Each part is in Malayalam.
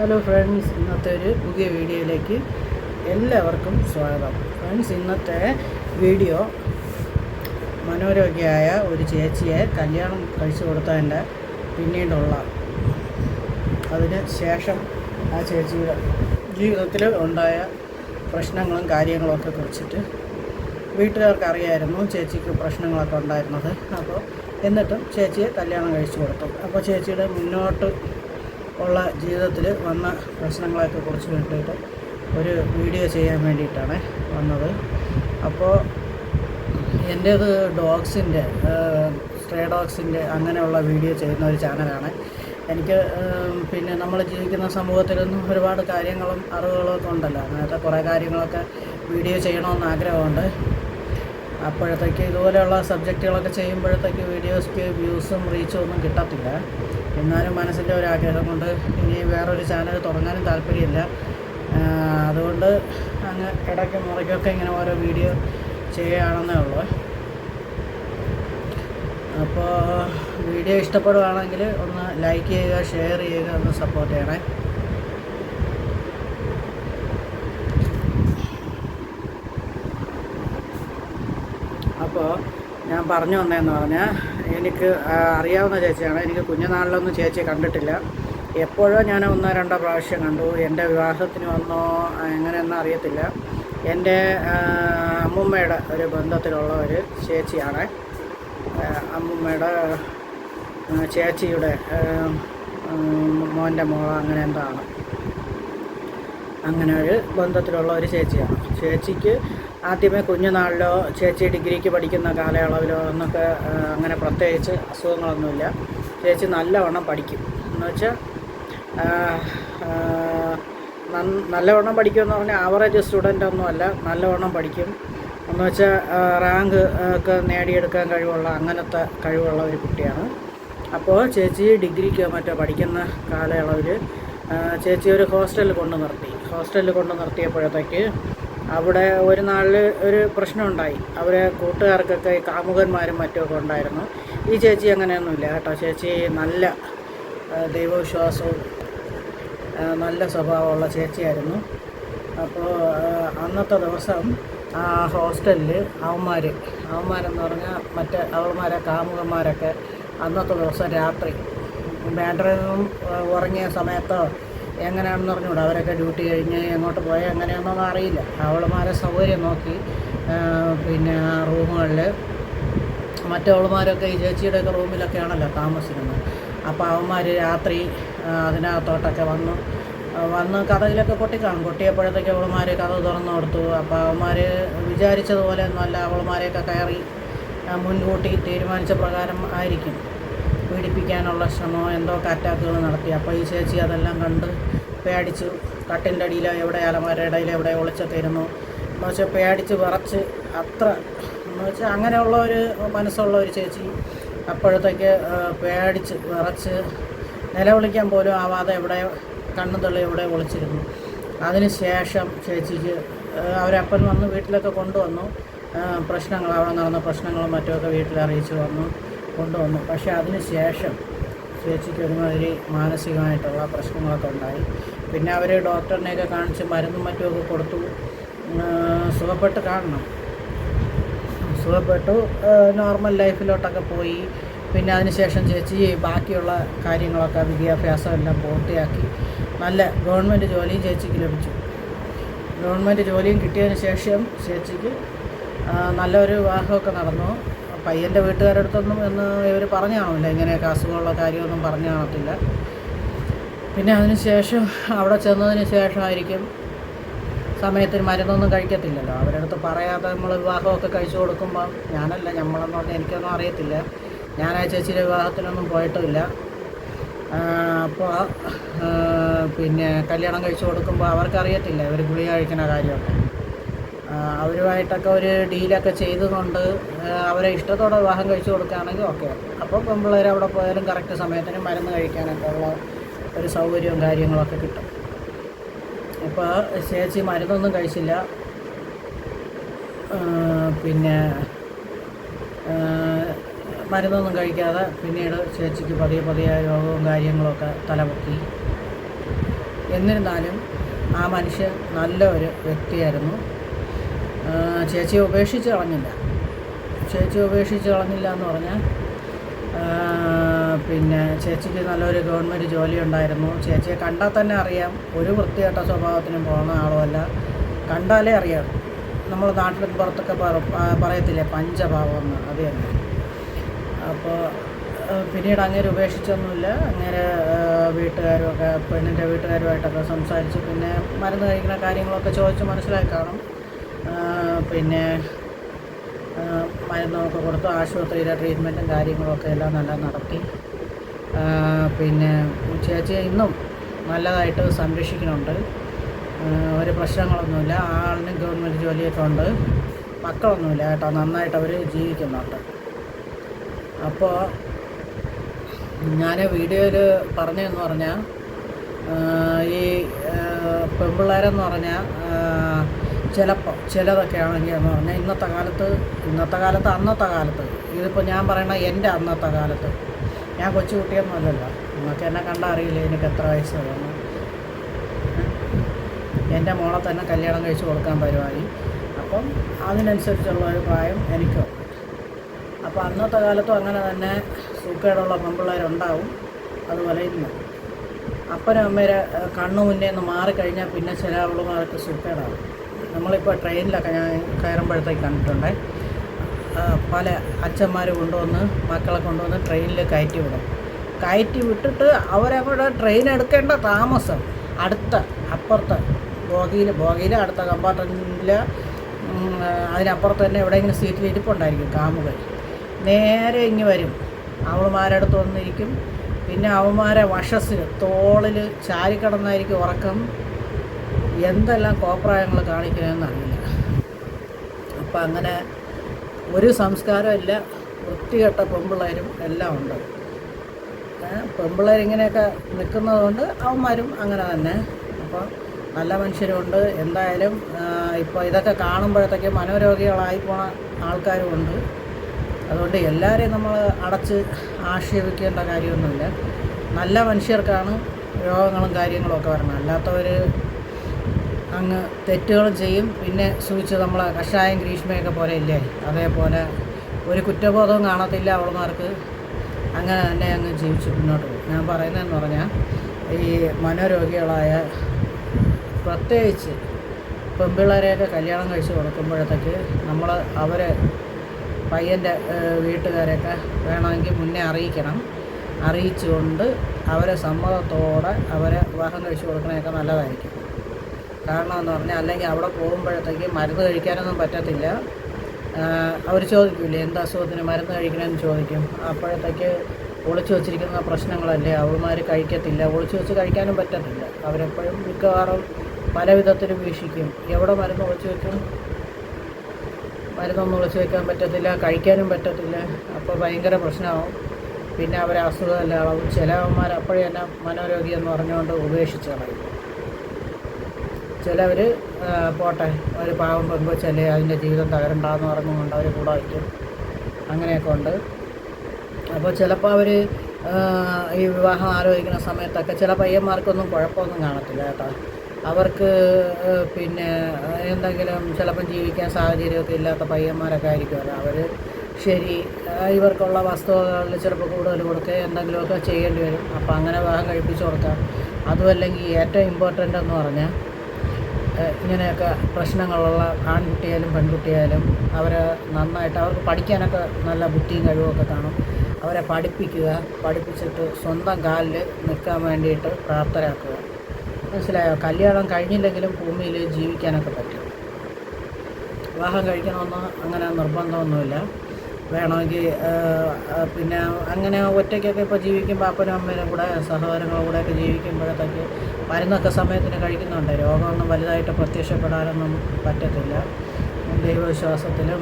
ഹലോ ഫ്രണ്ട്സ് ഇന്നത്തെ ഒരു പുതിയ വീഡിയോയിലേക്ക് എല്ലാവർക്കും സ്വാഗതം. ഫ്രണ്ട്സ് ഇന്നത്തെ വീഡിയോ മനോരോഗ്യയായ ഒരു ചേച്ചിയെ കല്യാണം കഴിച്ചു കൊടുത്തതിന്റെ പിന്നീടുള്ള അതിന് ശേഷം ആ ചേച്ചിയുടെ ജീവിതത്തിൽ ഉണ്ടായ പ്രശ്നങ്ങളും കാര്യങ്ങളൊക്കെ കുറിച്ചിട്ട് വീട്ടുകാർക്ക് അറിയായിരുന്നു ചേച്ചിക്ക് പ്രശ്നങ്ങളൊക്കെ ഉണ്ടായിരുന്നത്. അപ്പോൾ എന്നിട്ടും ചേച്ചിയെ കല്യാണം കഴിച്ചു കൊടുത്തു. അപ്പോൾ ചേച്ചിയുടെ മുന്നോട്ട് ഉള്ള ജീവിതത്തിൽ വന്ന പ്രശ്നങ്ങളെയൊക്കെ കുറിച്ച് വേണ്ടിയിട്ട് ഒരു വീഡിയോ ചെയ്യാൻ വേണ്ടിയിട്ടാണ് വന്നത്. അപ്പോൾ എന്റേത് ഡോഗ്സിന്റെ സ്ട്രേ ഡോഗ്സിന്റെ അങ്ങനെയുള്ള വീഡിയോ ചെയ്യുന്ന ഒരു ചാനലാണ്. എനിക്ക് പിന്നെ നമ്മൾ ജീവിക്കുന്ന സമൂഹത്തിലൊന്നും ഒരുപാട് കാര്യങ്ങളും അറിവുകളും ഒക്കെ ഉണ്ടല്ലോ. അങ്ങനത്തെ കുറേ കാര്യങ്ങളൊക്കെ വീഡിയോ ചെയ്യണമെന്ന് ആഗ്രഹമുണ്ട്. അപ്പോഴത്തേക്ക് ഇതുപോലെയുള്ള സബ്ജക്റ്റുകളൊക്കെ ചെയ്യുമ്പോഴത്തേക്ക് വീഡിയോസ്ക്ക് വ്യൂസും റീച്ചും ഒന്നും കിട്ടത്തില്ല. എന്നാലും മനസ്സിന്റെ ഒരു ആഗ്രഹം കൊണ്ട് ഇനി വേറൊരു ചാനൽ തുടങ്ങാനും താല്പര്യമില്ല. അതുകൊണ്ട് അങ്ങ് ഇടയ്ക്ക് മുറയ്ക്കൊക്കെ ഇങ്ങനെ ഓരോ വീഡിയോ ചെയ്യുകയാണെന്നേ ഉള്ളൂ. അപ്പോൾ വീഡിയോ ഇഷ്ടപ്പെടുകയാണെങ്കിൽ ഒന്ന് ലൈക്ക് ചെയ്യുക ഷെയർ ചെയ്യുക ഒന്ന് സപ്പോർട്ട് ചെയ്യണേ. അപ്പോൾ ഞാൻ പറഞ്ഞു വന്നതെന്ന് പറഞ്ഞാൽ എനിക്ക് അറിയാവുന്ന ചേച്ചിയാണ്. എനിക്ക് കുഞ്ഞുനാളിലൊന്നും ചേച്ചിയെ കണ്ടിട്ടില്ല. എപ്പോഴോ ഞാൻ ഒന്നോ രണ്ടോ പ്രാവശ്യം കണ്ടു. എന്റെ വിവാഹത്തിന് വന്നോ എങ്ങനെയൊന്നും അറിയത്തില്ല. എന്റെ അമ്മുമ്മയുടെ ഒരു ബന്ധത്തിലുള്ള ഒരു ചേച്ചിയാണ് അമ്മുമ്മയുടെ ചേച്ചിയുടെ മോന്റെ മോള അങ്ങനെ എന്താണ്. അങ്ങനെ ഒരു ബന്ധത്തിലുള്ള ഒരു ചേച്ചിയാണ്. ചേച്ചിക്ക് ആദ്യമേ കുഞ്ഞുനാളിലോ ചേച്ചി ഡിഗ്രിക്ക് പഠിക്കുന്ന കാലയളവിലോ എന്നൊക്കെ അങ്ങനെ പ്രത്യേകിച്ച് അസുഖങ്ങളൊന്നുമില്ല. ചേച്ചി നല്ലവണ്ണം പഠിക്കും. എന്ന് വെച്ചാൽ നല്ലവണ്ണം പഠിക്കുമെന്ന് പറഞ്ഞാൽ ആവറേജ് സ്റ്റുഡന്റ് ഒന്നുമല്ല നല്ലവണ്ണം പഠിക്കും. എന്ന് വെച്ചാൽ റാങ്ക് ഒക്കെ നേടിയെടുക്കാൻ കഴിവുള്ള അങ്ങനത്തെ കഴിവുള്ള ഒരു കുട്ടിയാണ്. അപ്പോൾ ചേച്ചി ഡിഗ്രിക്ക് മറ്റോ പഠിക്കുന്ന കാലയളവിൽ ചേച്ചി ഒരു ഹോസ്റ്റലിൽ കൊണ്ട് നിർത്തി. ഹോസ്റ്റലിൽ കൊണ്ട് നിർത്തിയപ്പോഴത്തേക്ക് അവിടെ ഒരു നാളിൽ ഒരു പ്രശ്നമുണ്ടായി. അവരെ കൂട്ടുകാർക്കൊക്കെ കാമുകന്മാരും മറ്റുമൊക്കെ ഉണ്ടായിരുന്നു. ഈ ചേച്ചി അങ്ങനെയൊന്നുമില്ല കേട്ടോ. ചേച്ചി നല്ല ദൈവവിശ്വാസവും നല്ല സ്വഭാവമുള്ള ചേച്ചിയായിരുന്നു. അപ്പോൾ അന്നത്തെ ദിവസം ആ ഹോസ്റ്റലിൽ അവന്മാർ അവന്മാരെന്ന് പറഞ്ഞാൽ മറ്റേ അവന്മാരെ കാമുകന്മാരൊക്കെ അന്നത്തെ ദിവസം രാത്രി. ബാൻഡറിൽ നിന്നും ഉറങ്ങിയ സമയത്തോ എങ്ങനെയാണെന്ന് പറഞ്ഞുകൂടാ? അവരൊക്കെ ഡ്യൂട്ടി കഴിഞ്ഞ് എങ്ങോട്ട് പോയാൽ എങ്ങനെയാണെന്നൊന്നും അറിയില്ല. അവളുമാരെ സൗകര്യം നോക്കി പിന്നെ റൂമുകളിൽ മറ്റവളുമാരൊക്കെ ഈ ചേച്ചിയുടെയൊക്കെ റൂമിലൊക്കെയാണല്ലോ താമസിക്കുന്നത്. അപ്പോൾ അവന്മാർ രാത്രി അതിനകത്തോട്ടൊക്കെ വന്നു. വന്ന് കഥയിലൊക്കെ കൊട്ടിക്കാണും കൊട്ടിയപ്പോഴത്തേക്ക് അവളുമാർ കഥ തുറന്നു കൊടുത്തു. അപ്പോൾ അവന്മാർ വിചാരിച്ചതുപോലെ ഒന്നുമല്ല അവളുമാരെയൊക്കെ കയറി മുൻകൂട്ടി തീരുമാനിച്ച പ്രകാരം ആയിരിക്കും. പീഡിപ്പിക്കാനുള്ള ശ്രമമോ എന്തോ കാറ്റാക്കുകൾ നടത്തി. അപ്പോൾ ഈ ചേച്ചി അതെല്ലാം കണ്ട് പേടിച്ചു കട്ടിന്റെ അടിയിലോ എവിടെ അലമാരുടെ ഇടയിൽ എവിടെ ഒളിച്ചൊക്കെ ഇരുന്നു എന്ന് വെച്ചാൽ പേടിച്ച് വിറച്ച് അത്ര എന്ന് വെച്ചാൽ അങ്ങനെയുള്ള ഒരു മനസ്സുള്ള ഒരു ചേച്ചി അപ്പോഴത്തേക്ക് പേടിച്ച് വിറച്ച് നിലവിളിക്കാൻ പോലും ആവാതെ എവിടെ കണ്ണു തള്ളി എവിടെ ഒളിച്ചിരുന്നു. അതിന് ശേഷം ചേച്ചിക്ക് അവരപ്പൻ വന്ന് വീട്ടിലൊക്കെ കൊണ്ടുവന്നു. പ്രശ്നങ്ങൾ അവിടെ നടന്ന പ്രശ്നങ്ങളും മറ്റുമൊക്കെ വീട്ടിൽ അറിയിച്ചു വന്നു. കൊണ്ടുവന്നു. പക്ഷേ അതിന് ശേഷം ചേച്ചിക്ക് ഒരുമാതിരി മാനസികമായിട്ടുള്ള പ്രശ്നങ്ങളൊക്കെ ഉണ്ടായി. പിന്നെ അവർ ഡോക്ടറിനെയൊക്കെ കാണിച്ച് മരുന്നും മറ്റുമൊക്കെ കൊടുത്തു. സുഖപ്പെട്ട് കാണണം. സുഖപ്പെട്ടു. നോർമൽ ലൈഫിലോട്ടൊക്കെ പോയി. പിന്നെ അതിനുശേഷം ചേച്ചി ബാക്കിയുള്ള കാര്യങ്ങളൊക്കെ വിദ്യാഭ്യാസം എല്ലാം പൂർത്തിയാക്കി. നല്ല ഗവൺമെന്റ് ജോലിയും ചേച്ചിക്ക് ലഭിച്ചു. ഗവൺമെന്റ് ജോലിയും കിട്ടിയതിന് ശേഷം ചേച്ചിക്ക് നല്ലൊരു വിവാഹമൊക്കെ നടന്നു. പയ്യന്റെ വീട്ടുകാരടുത്തൊന്നും എന്ന് ഇവർ പറഞ്ഞു കാണില്ല ഇങ്ങനെയൊക്കെ അസുഖമുള്ള കാര്യമൊന്നും പറഞ്ഞു കാണത്തില്ല. പിന്നെ അതിന് ശേഷം അവിടെ ചെന്നതിന് ശേഷമായിരിക്കും സമയത്തിന് മരുന്നൊന്നും കഴിക്കത്തില്ലല്ലോ. അവരടുത്ത് പറയാതെ നമ്മൾ വിവാഹമൊക്കെ കഴിച്ചു കൊടുക്കുമ്പോൾ ഞാനല്ല നമ്മളെന്ന് പറഞ്ഞാൽ എനിക്കൊന്നും അറിയത്തില്ല. ഞാൻ ആ ചേച്ചിയുടെ വിവാഹത്തിനൊന്നും പോയിട്ടുമില്ല അപ്പോൾ പിന്നെ കല്യാണം കഴിച്ചു കൊടുക്കുമ്പോൾ അവർക്കറിയത്തില്ല ഇവർ ഗുളിക കഴിക്കുന്ന കാര്യമൊക്കെ. അവരുമായിട്ടൊക്കെ ഒരു ഡീലൊക്കെ ചെയ്തുകൊണ്ട് അവരെ ഇഷ്ടത്തോടെ വിവാഹം കഴിച്ചു കൊടുക്കുകയാണെങ്കിൽ ഓക്കെ. അപ്പോൾ പെൺപിള്ളേർ അവിടെ പോയാലും കറക്റ്റ് സമയത്തിന് മരുന്ന് കഴിക്കാനൊക്കെ ഉള്ള ഒരു സൗകര്യവും കാര്യങ്ങളൊക്കെ കിട്ടും. ഇപ്പോൾ ചേച്ചി മരുന്നൊന്നും കഴിച്ചില്ല. പിന്നെ മരുന്നൊന്നും കഴിക്കാതെ പിന്നീട് ചേച്ചിക്ക് പതിയെ പതിയെ രോഗവും കാര്യങ്ങളൊക്കെ തലപൊക്കി. എന്നിരുന്നാലും ആ മനുഷ്യൻ നല്ല ഒരു വ്യക്തിയായിരുന്നു. ചേച്ചിയെ ഉപേക്ഷിച്ച് കളഞ്ഞില്ല. ചേച്ചി ഉപേക്ഷിച്ച് കളഞ്ഞില്ല എന്ന് പറഞ്ഞാൽ പിന്നെ ചേച്ചിക്ക് നല്ലൊരു ഗവൺമെന്റ് ജോലി ഉണ്ടായിരുന്നു ചേച്ചിയെ കണ്ടാൽ തന്നെ അറിയാം. ഒരു വൃത്തികെട്ട സ്വഭാവത്തിനും പോകുന്ന ആളുമല്ല. കണ്ടാലേ അറിയാം. നമ്മൾ നാട്ടിലും പുറത്തൊക്കെ പറയത്തില്ലേ? പഞ്ചഭാവം എന്ന് അത് തന്നെ. അപ്പോൾ പിന്നീട് അങ്ങനെ ഉപേക്ഷിച്ചൊന്നുമില്ല. അങ്ങനെ വീട്ടുകാരുമൊക്കെ പെണ്ണിന്റെ വീട്ടുകാരുമായിട്ടൊക്കെ സംസാരിച്ച് പിന്നെ മരുന്ന് കഴിക്കുന്ന കാര്യങ്ങളൊക്കെ ചോദിച്ച് മനസ്സിലാക്കി കാണും. പിന്നെ മരുന്നൊക്കെ കൊടുത്ത് ആശുപത്രിയിലെ ട്രീറ്റ്മെന്റും കാര്യങ്ങളൊക്കെ എല്ലാം നല്ല നടത്തി. പിന്നെ ചേച്ചി ഇന്നും നല്ലതായിട്ട് സംരക്ഷിക്കുന്നുണ്ട്. ഒരു പ്രശ്നങ്ങളൊന്നുമില്ല. ആളിന് ഗവൺമെന്റ് ജോലിയൊക്കെ ഉണ്ട്. മക്കളൊന്നുമില്ല കേട്ടോ. നന്നായിട്ട് അവർ ജീവിക്കുന്നുണ്ട്. അപ്പോൾ ഞാൻ വീഡിയോയിൽ പറഞ്ഞതെന്ന് പറഞ്ഞാൽ ഈ പെൺപിള്ളേരെന്ന് പറഞ്ഞാൽ ചിലപ്പോൾ ചിലതൊക്കെ ആണെങ്കിൽ എന്ന് പറഞ്ഞാൽ ഇന്നത്തെ കാലത്ത് ഇന്നത്തെ കാലത്ത് അന്നത്തെ കാലത്ത്. ഇതിപ്പോൾ ഞാൻ പറയണ എന്റെ അന്നത്തെ കാലത്ത്. ഞാൻ കൊച്ചു അല്ലല്ലോ നിങ്ങൾക്ക് എന്നെ കണ്ടാൽ അറിയില്ല എനിക്ക് എത്ര വയസ്സ് വന്നു എന്റെ മോളെ തന്നെ കല്യാണം കഴിച്ച് കൊടുക്കാൻ പരിപാടി. അപ്പം അതിനനുസരിച്ചുള്ള ഒരു പ്രായം എനിക്കും. അപ്പോൾ അന്നത്തെ കാലത്തും അങ്ങനെ തന്നെ സൂക്കേടുള്ള പെൺപിള്ളേരുണ്ടാവും. അതുപോലെ ഇന്ന്. അപ്പനും അമ്മേരെ കണ്ണു മുന്നേ നിന്ന് മാറിക്കഴിഞ്ഞാൽ പിന്നെ ചില അവളുമാർക്ക് സൂക്കേടാവും നമ്മളിപ്പോൾ ട്രെയിനിലൊക്കെ ഞാൻ കയറുമ്പോഴത്തേക്ക് കണ്ടിട്ടുണ്ട്. പല അച്ഛന്മാർ കൊണ്ടുവന്ന് മക്കളെ കൊണ്ടുവന്ന് ട്രെയിനിൽ കയറ്റി വിടും കയറ്റി വിട്ടിട്ട് അവരവിടെ ട്രെയിൻ എടുക്കേണ്ട താമസം. അടുത്ത അപ്പുറത്ത് ബോഗിയിൽ ബോഗിയിൽ അടുത്ത കമ്പാർട്ട്മെന്റിൽ അതിനപ്പുറത്ത് തന്നെ എവിടെയെങ്കിലും സീറ്റിൽ ഇരിപ്പുണ്ടായിരിക്കും കാമുകൾ നേരെ ഇങ്ങ് വരും. അവളുമാരടുത്ത് വന്നിരിക്കും. പിന്നെ അവന്മാരെ വശസ്സിൽ തോളിൽ ചാരിക്കിടന്നായിരിക്കും ഉറക്കം. എന്തെല്ലാം കോപ്രായങ്ങൾ കാണിക്കണമെന്ന് അറിയില്ല. അപ്പം അങ്ങനെ ഒരു സംസ്കാരമില്ല വൃത്തികെട്ട പെമ്പിള്ളേരും എല്ലാം ഉണ്ട്. പെമ്പിള്ളേരിങ്ങനെയൊക്കെ നിൽക്കുന്നതുകൊണ്ട് അവന്മാരും അങ്ങനെ തന്നെ. അപ്പോൾ നല്ല മനുഷ്യരുണ്ട്. എന്തായാലും ഇപ്പോൾ ഇതൊക്കെ കാണുമ്പോഴത്തേക്ക് മനോരോഗികളായി പോണ ആൾക്കാരുമുണ്ട് അതുകൊണ്ട് എല്ലാവരെയും നമ്മൾ അടച്ച് ആക്ഷേപിക്കേണ്ട കാര്യമൊന്നുമില്ല. നല്ല മനുഷ്യർക്കാണ് രോഗങ്ങളും കാര്യങ്ങളും ഒക്കെ വരണം അല്ലാത്തവർ അങ്ങ് തെറ്റുകളും ചെയ്യും. പിന്നെ സൂചിച്ച് നമ്മൾ കഷായം ഗ്രീഷ്മയൊക്കെ പോലെ ഇല്ലേ? അതേപോലെ ഒരു കുറ്റബോധവും കാണത്തില്ല അവളുമാർക്ക്. അങ്ങനെ തന്നെ അങ്ങ് ജീവിച്ച് മുന്നോട്ട് പോകും. ഞാൻ പറയുന്നതെന്ന് പറഞ്ഞാൽ ഈ മനോരോഗികളായ പ്രത്യേകിച്ച് പെൺപിള്ളേരെയൊക്കെ കല്യാണം കഴിച്ച് കൊടുക്കുമ്പോഴത്തേക്ക് നമ്മൾ അവരെ പയ്യന്റെ വീട്ടുകാരെയൊക്കെ വേണമെങ്കിൽ മുന്നേ അറിയിക്കണം. അറിയിച്ചുകൊണ്ട് അവരെ സമ്മതത്തോടെ അവരെ വിവാഹം കഴിച്ചു കൊടുക്കണതൊക്കെ നല്ലതായിരിക്കും. കാരണം എന്ന് പറഞ്ഞാൽ അല്ലെങ്കിൽ അവിടെ പോകുമ്പോഴത്തേക്ക് മരുന്ന് കഴിക്കാനൊന്നും പറ്റത്തില്ല. അവർ ചോദിക്കില്ലേ എന്ത് അസുഖത്തിന് മരുന്ന് കഴിക്കണമെന്ന് ചോദിക്കും. അപ്പോഴത്തേക്ക് ഒളിച്ചു വച്ചിരിക്കുന്ന പ്രശ്നങ്ങളല്ലേ അവന്മാർ കഴിക്കത്തില്ല. ഒളിച്ചു വെച്ച് കഴിക്കാനും പറ്റത്തില്ല. അവരെപ്പോഴും മിക്കവാറും പല വിധത്തിലും വീക്ഷിക്കും. എവിടെ മരുന്ന് ഒളിച്ചു വെക്കും? മരുന്നൊന്നും ഒളിച്ചു വെക്കാൻ പറ്റത്തില്ല കഴിക്കാനും പറ്റത്തില്ല. അപ്പോൾ ഭയങ്കര പ്രശ്നമാവും. പിന്നെ അവരെ അസുഖമല്ല ചില അവന്മാർ അപ്പോഴേ തന്നെ മനോരോഗി എന്ന് പറഞ്ഞുകൊണ്ട് ഉപേക്ഷിച്ച് കളയും. ചിലവർ പോട്ടെ ഒരു പാവം പെങ്കൊച്ചല്ലേ അതിന്റെ ജീവിതം തകരണ്ടാന്ന് പറഞ്ഞുകൊണ്ട് അവർ കൂടെ വയ്ക്കും അങ്ങനെയൊക്കെ ഉണ്ട് അപ്പോൾ ചിലപ്പോൾ അവർ ഈ വിവാഹം ആലോചിക്കുന്ന സമയത്തൊക്കെ ചില പയ്യന്മാർക്കൊന്നും കുഴപ്പമൊന്നും കാണത്തില്ല കേട്ടോ. അവർക്ക് പിന്നെ എന്തെങ്കിലും ചിലപ്പം ജീവിക്കാൻ സാഹചര്യമൊക്കെ ഇല്ലാത്ത പയ്യന്മാരൊക്കെ ആയിരിക്കുമല്ലോ അവർ ശരി ഇവർക്കുള്ള വസ്തുവകളിൽ ചിലപ്പോൾ കൂടുതൽ കൊടുക്കുക എന്തെങ്കിലുമൊക്കെ ചെയ്യേണ്ടി വരും. അപ്പോൾ അങ്ങനെ വിവാഹം കഴിപ്പിച്ച് കൊടുക്കാം. അതുമല്ലെങ്കിൽ ഏറ്റവും ഇമ്പോർട്ടന്റ് എന്ന് പറഞ്ഞാൽ ഇങ്ങനെയൊക്കെ പ്രശ്നങ്ങളുള്ള ആൺകുട്ടിയായാലും പെൺകുട്ടിയായാലും അവരെ നന്നായിട്ട് അവർക്ക് പഠിക്കാനൊക്കെ നല്ല ബുദ്ധിയും കഴിവുമൊക്കെ കാണും. അവരെ പഠിപ്പിക്കുക പഠിപ്പിച്ചിട്ട് സ്വന്തം കാലിൽ നിൽക്കാൻ വേണ്ടിയിട്ട് പ്രാപ്തരാക്കുക. മനസ്സിലായോ? കല്യാണം കഴിഞ്ഞില്ലെങ്കിലും ഭൂമിയിൽ ജീവിക്കാനൊക്കെ പറ്റും. വിവാഹം കഴിക്കണമെന്ന് അങ്ങനെ നിർബന്ധമൊന്നുമില്ല. വേണമെങ്കിൽ പിന്നെ അങ്ങനെ ഒറ്റയ്ക്കൊക്കെ ഇപ്പോൾ ജീവിക്കുമ്പോൾ അപ്പനും അമ്മേനും കൂടെ സഹോദരങ്ങളും കൂടെ ഒക്കെ ജീവിക്കുമ്പോഴത്തേക്ക് മരുന്നൊക്കെ സമയത്തിന് കഴിക്കുന്നുണ്ട്. രോഗമൊന്നും വലുതായിട്ട് പ്രത്യക്ഷപ്പെടാനൊന്നും പറ്റത്തില്ല. ദൈവവിശ്വാസത്തിലും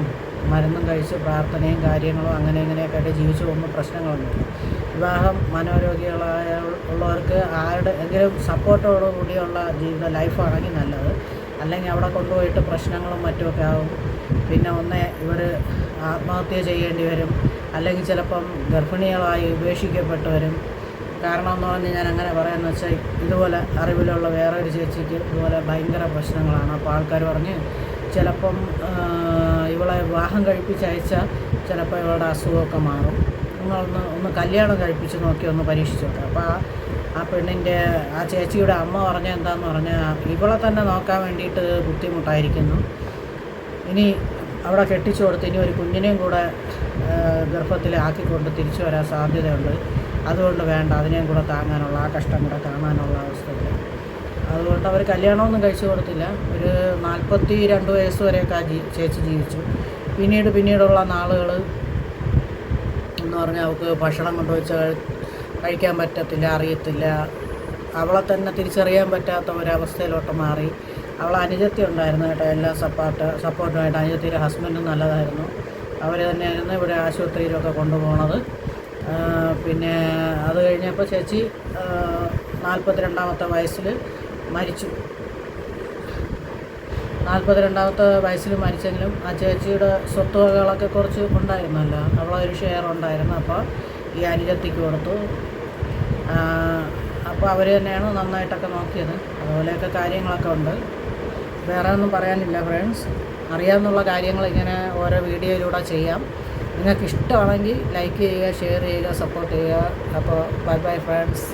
മരുന്നും കഴിച്ച് പ്രാർത്ഥനയും കാര്യങ്ങളും അങ്ങനെ ഇങ്ങനെയൊക്കെ ആയിട്ട് ജീവിച്ചു പോകുമ്പോൾ പ്രശ്നങ്ങളൊന്നുമില്ല വിവാഹം മനോരോഗികളായ ഉള്ളവർക്ക് ആരുടെ എങ്കിലും സപ്പോർട്ടോടു കൂടിയുള്ള ജീവിത ലൈഫാണെങ്കിൽ നല്ലത്. അല്ലെങ്കിൽ അവിടെ കൊണ്ടുപോയിട്ട് പ്രശ്നങ്ങളും മറ്റുമൊക്കെ ആവും. പിന്നെ ഒന്നേ ഇവർ ആത്മഹത്യ ചെയ്യേണ്ടി വരും. അല്ലെങ്കിൽ ചിലപ്പം ഗർഭിണികളായി ഉപേക്ഷിക്കപ്പെട്ടവരും. കാരണം എന്ന് പറഞ്ഞ് ഞാൻ അങ്ങനെ പറയാമെന്ന് വെച്ചാൽ ഇതുപോലെ അറിവിലുള്ള വേറൊരു ചേച്ചിക്ക് ഇതുപോലെ ഭയങ്കര പ്രശ്നങ്ങളാണ്. അപ്പോൾ ആൾക്കാർ പറഞ്ഞ് ചിലപ്പം ഇവളെ വിവാഹം കഴിപ്പിച്ചയച്ചാൽ ചിലപ്പോൾ ഇവളുടെ അസുഖമൊക്കെ മാറും. നിങ്ങളൊന്ന് ഒന്ന് കല്യാണം കഴിപ്പിച്ച് നോക്കി ഒന്ന് പരീക്ഷിച്ചോട്ടെ അപ്പോൾ ആ ആ പെണ്ണിന്റെ ആ ചേച്ചിയുടെ അമ്മ പറഞ്ഞ എന്താന്ന് പറഞ്ഞാൽ ഇവളെ തന്നെ നോക്കാൻ വേണ്ടിയിട്ട് ബുദ്ധിമുട്ടായിരിക്കുന്നു. ഇനി അവിടെ കെട്ടിച്ചു കൊടുത്ത് ഇനി ഒരു കുഞ്ഞിനെയും കൂടെ ഗർഭത്തിൽ ആക്കിക്കൊണ്ട് തിരിച്ചു വരാൻ സാധ്യതയുണ്ട്. അതുകൊണ്ട് വേണ്ട അതിനെയും കൂടെ താങ്ങാനുള്ള ആ കഷ്ടം കൂടെ കാണാനുള്ള അവസ്ഥ അതുകൊണ്ട് അവർ കല്യാണമൊന്നും കഴിച്ചു കൊടുത്തില്ല. ഒരു നാൽപ്പത്തി രണ്ട് വയസ്സ് വരെയൊക്കെ ആ ചേച്ചി ജീവിച്ചു. പിന്നീട് പിന്നീടുള്ള നാളുകൾ എന്ന് പറഞ്ഞാൽ അവൾക്ക് ഭക്ഷണം കൊണ്ടുവച്ച് കഴിക്കാൻ പറ്റത്തില്ല അറിയത്തില്ല. അവളെ തന്നെ തിരിച്ചറിയാൻ പറ്റാത്ത ഒരവസ്ഥയിലോട്ട് മാറി. അവൾ അനുജത്തി ഉണ്ടായിരുന്നു കേട്ടോ എല്ലാ സപ്പോർട്ട് സപ്പോർട്ടുമായിട്ട് അനുജത്തിയുടെ ഹസ്ബൻഡും നല്ലതായിരുന്നു. അവർ തന്നെയായിരുന്നു ഇവിടെ ആശുപത്രിയിലൊക്കെ കൊണ്ടുപോകണത് പിന്നെ അത് കഴിഞ്ഞപ്പോൾ ചേച്ചി നാൽപ്പത്തിരണ്ടാമത്തെ വയസ്സിൽ മരിച്ചു. നാൽപ്പത്തിരണ്ടാമത്തെ വയസ്സിൽ മരിച്ചെങ്കിലും ആ ചേച്ചിയുടെ സ്വത്തുവകകളൊക്കെ കുറച്ച് ഉണ്ടായിരുന്നല്ലോ. അവളൊരു ഷെയർ ഉണ്ടായിരുന്നു. അപ്പോൾ ഈ അനുജത്തിക്ക് കൊടുത്തു. അപ്പോൾ അവർ തന്നെയാണ് നന്നായിട്ടൊക്കെ നോക്കിയത്. അതുപോലെയൊക്കെ കാര്യങ്ങളൊക്കെ ഉണ്ട്. വേറെ ഒന്നും പറയാനില്ല ഫ്രണ്ട്സ് അറിയാമെന്നുള്ള കാര്യങ്ങൾ ഇങ്ങനെ ഓരോ വീഡിയോയിലൂടെ ചെയ്യാം. നിങ്ങൾക്ക് ഇഷ്ടമാണെങ്കിൽ ലൈക്ക് ചെയ്യുക ഷെയർ ചെയ്യുക സപ്പോർട്ട് ചെയ്യുക. അപ്പോൾ ബൈ ബൈ ഫ്രണ്ട്സ്